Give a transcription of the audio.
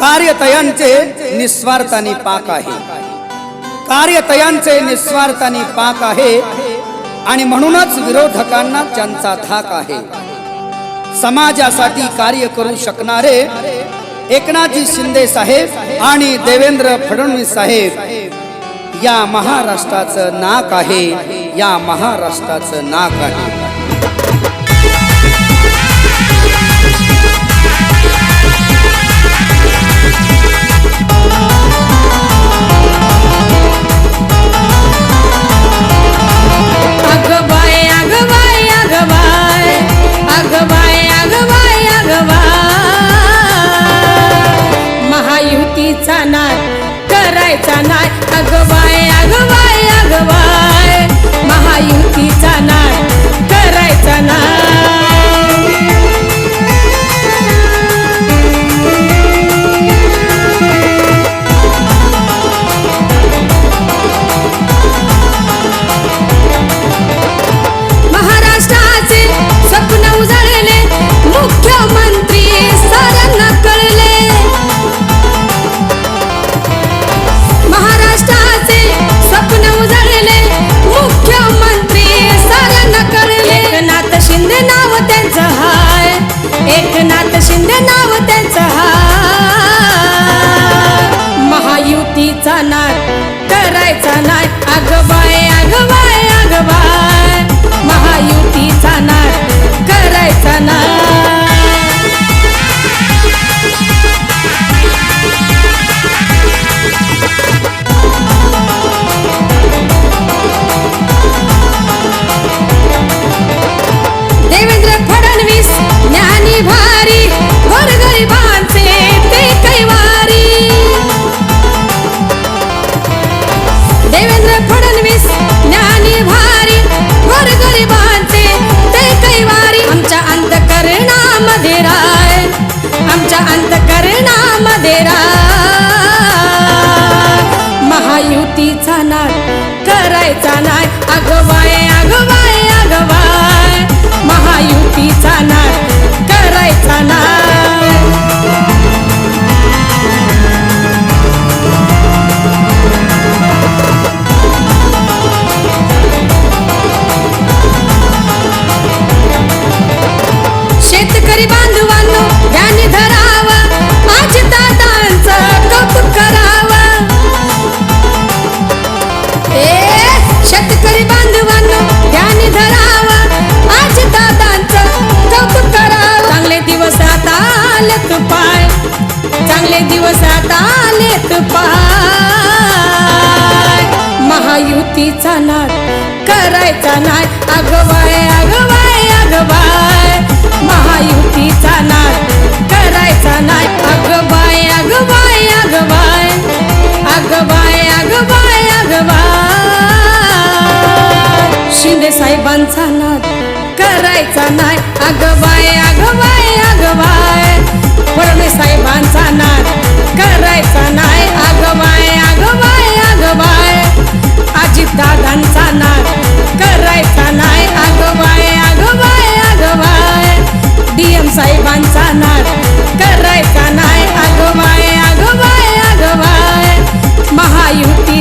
कार्यतयांचे निस्वार्थाने पाक आहे. कार्यतयांचे निस्वार्थाने पाक आहे आणि म्हणूनच विरोधकांना त्यांचा धाक आहे. समाजासाठी कार्य करू शकणारे एकनाथजी शिंदे साहेब आणि देवेंद्र फडणवीस साहेब या महाराष्ट्राचं नाक आहे या महाराष्ट्राचं नाक आहे. अंतकरणामध्ये महायुतीचा नाद करायचा नाय अगवाय अगवाय अगवाय. महायुतीचा नाद करायचा नाय शेतकरी बांधवांनो ज्ञानी धरा. पाय. महायुतीचा नाद करायचा नाय. अगवाय अगवाय अगवाय महायुतीचा नाद करायचा नाय. अगवाय अगवाय अगवाय अगवाय अगवाय अगवाय शिंदे साहेबांचा नाद करायचा नाय. अगवाय साहेबांचा नाद. करायचा नाही. आगवाय आगवाय आगवाय महायुती